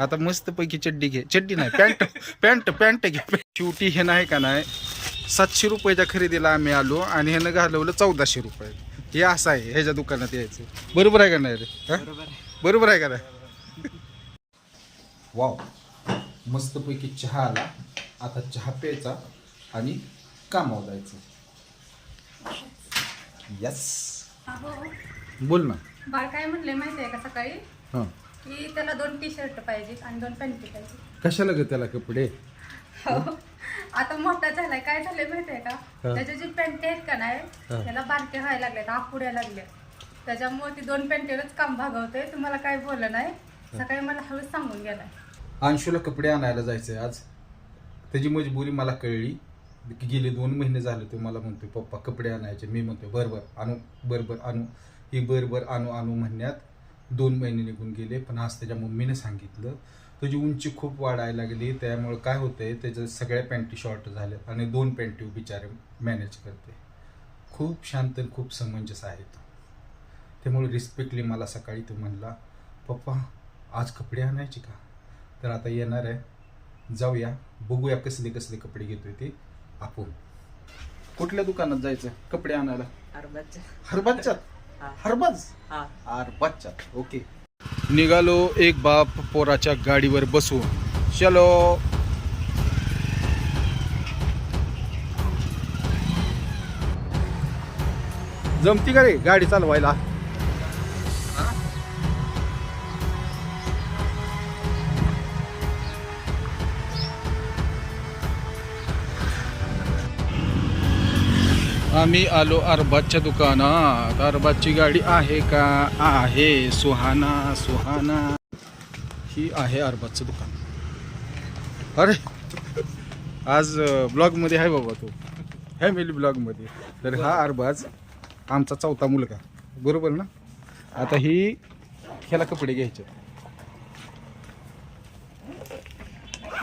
आता मस्त पैकी चड्डी घे. चड्डी नाही पॅन्ट पॅन्ट पॅन्ट घे. शेवटी हे नाही का नाही सातशे रुपयाच्या खरेदीला आम्ही आलो आणि ह्यानं घालवलं चौदाशे रुपये. हे असं आहे ह्याच्या दुकानात यायचं. बरोबर आहे का नाही रे? हा? बरोबर आहे. का नाही? वाव. मस्त पैकी चहा आला. आता चहा प्यायचा आणि कामावर जायचं. यस बोल ना. बाळ काय म्हणले माहिती आहे का सकाळी? हां. की त्याला दोन टी शर्ट पाहिजे आणि दोन पॅन्टी पाहिजे कशाला ग त्याला कपडे? हो. आता मोठा झालाय. काय झालंय माहिती आहे का? हा. त्याच्या जी पॅन्टी आहेत का नाही हा. त्याला बारके व्हायला लागल्यात आपुड्या लागल्या त्याच्यामुळे ती दोन पॅन्टीवरच काम भागवतोय तुम्हाला काय बोललं नाही. सकाळी मला हळूच सांगून गेलाय. अंशूला कपडे आणायला जायचंय आज. त्याची मजबुरी मला कळली. की गेले दोन महिने झाले तो मला म्हणतोय पप्पा कपडे आणायचे. मी म्हणतोय बरोबर आणू बरोबर आणू. ही बरोबर आणू आणू म्हणण्यात दोन महिने निघून गेले पण आज त्याच्या मम्मीने सांगितलं. तुझी उंची खूप वाढायला लागली त्यामुळे काय होतंय त्याच्या सगळ्या पॅन्टी शॉर्ट झाल्यात आणि दोन पॅन्टी बिचारे मॅनेज करते. खूप शांत आणि खूप समंजस आहे तो. त्यामुळे रिस्पेक्टली मला सकाळी तो म्हणला पप्पा आज कपडे आणायचे का? तर आता येणार आहे. जाऊया. बघूया कसले कसले कपडे घेतोय ते आपण. कुठल्या दुकानात जायचं कपडे आणायला? अरबाच्या हरबाजच्यात हा. हरबाज. हा. हरबाजच्यात ओके. निघालो एक बाप पोराच्या गाडीवर बसून. चलो. जमती का रे गाडी चालवायला? आम्ही आलो अरबाजच्या दुकानात. अरबाजची गाडी आहे का? आहे. सुहाना सुहाना. ही आहे अरबाजचं दुकान. अरे! आज ब्लॉगमध्ये आहे बाबा तो. फॅमिली ब्लॉगमध्ये तर हा अरबाज आमचा चौथा मुलगा. बरोबर ना? आता ही ह्याला कपडे घ्यायचे.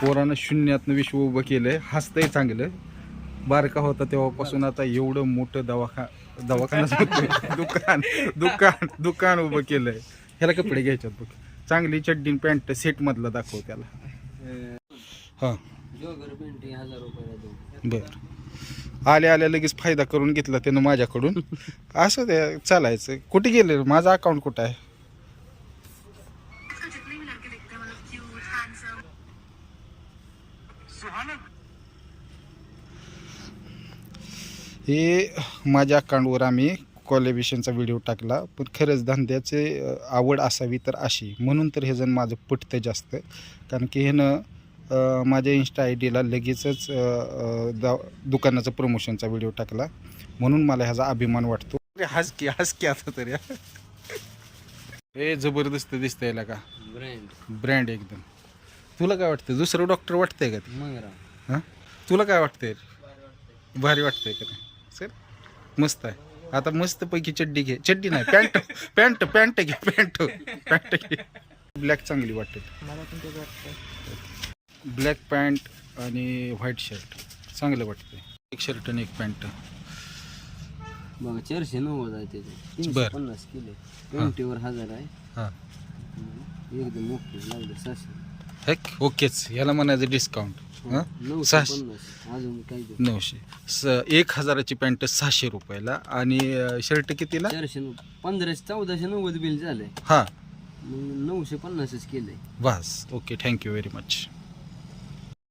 पोरानं शून्यातनं विश्व उभं केलंय. हसतंय चांगलं. बारका होता तेव्हापासून आता एवढं मोठं दवाखा दवाखाना दुकान दुकान दुकान उभं केलंय. ह्याला कपडे घ्यायच्यात बघ. चांगली चड्डी पॅन्ट सेट मधला दाखव त्याला. हा. बर. आल्या आल्या लगेच फायदा करून घेतला त्यानं माझ्याकडून. असं ते चालायचं. कुठे गेले? माझा अकाउंट कुठं आहे? हे माझ्या अकाउंटवर आम्ही कॉलेबिशनचा व्हिडिओ टाकला. पण खरंच धंद्याचे आवड असावी तर अशी. म्हणून तर हे जण माझं पटतं जास्त. कारण की ह्यानं माझ्या इन्स्टा आय डीला लगेचच दा- दुकानाचा प्रमोशनचा व्हिडिओ टाकला. म्हणून मला ह्याचा अभिमान वाटतो. अरे हस की हस की आता तरी. हे जबरदस्त दिसतंय याला का? ब्रँड ब्रँड एकदम. तुला काय वाटतं दुसरं डॉक्टर वाटतंय का ते? मंगरा हां? तुला काय वाटतंय? भारी वाटतंय का मस्त आहे. आता मस्त पैकी चड्डी घे. चड्डी नाही पॅन्ट पॅन्ट पॅन्ट घे पॅन्ट पॅन्ट घे. ब्लॅक चांगली मला पण वाटतं ब्लॅक पॅन्ट आणि व्हाईट शर्ट. चांगलं वाटतंय. एक शर्ट आणि एक पॅन्ट. बघा चारशे नव्वद आहे त्याचे. पन्नास किलो ट्वेंटीवर हजार आहे. एकदम ओके लागले सहाशे ओकेच. याला म्हणायचं डिस्काउंट हां? नऊशे सहाशे. अजून काही नऊशे. स एक हजाराची पॅन्ट सहाशे रुपयाला. आणि शर्ट कितीला? चारशे पंधराशे चौदाशे नव्वद बिल झालंय. हां. मग नऊशे पन्नासच केलंय. बस. Okay thank you very much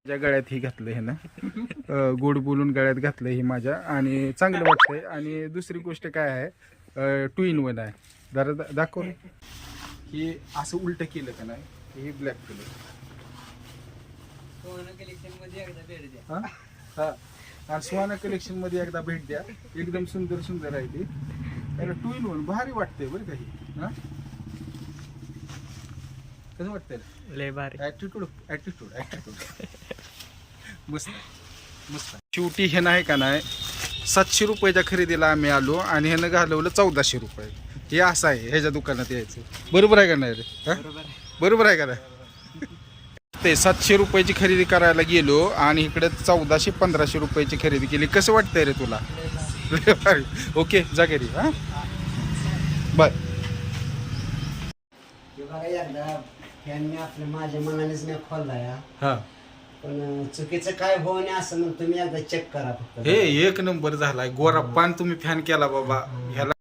माझ्या गळ्यात ही घातलं हे ना अं, गोड बोलून गळ्यात घातलं ही माझ्या. आणि चांगलं वाटतंय. आणि दुसरी गोष्ट काय आहे टू इन वन आहे. जरा दा- दाखव रे. हे असं उलट केलं का नाही? हे ब्लॅक केलं हा? हा. आणि सुहाना कलेक्शनमध्ये एकदा भेट द्या. एकदम सुंदर सुंदर आहे ती. अरे टू इन वन भारी वाटतंय बरं का ही. हा? कसं वाटतंय? लय भारी. मस्त मस्त. शेवटी हे नाही का नाही? सातशे रुपयाच्या खरेदीला आम्ही आलो आणि ह्यानं घालवलं चौदाशे रुपये. हे असं आहे ह्याच्या दुकानात यायचं. बरोबर आहे का नाही रे? हा? बरोबर आहे का नाही? ते सातशे रुपयाची खरेदी करायला गेलो आणि इकडे चौदाशे पंधराशे रुपयाची खरेदी केली. कसं वाटतंय रे तुला. ओके जा घरी हा? आपल्या माझ्या मनानेच मी खोललाय हा. हा. पण चुकीचं काय होऊ नये असं म्हणून तुम्ही एकदा चेक करा फक्त. हे एक नंबर झालाय. गोरा पान तुम्ही फॅन केला बाबा. ह्याला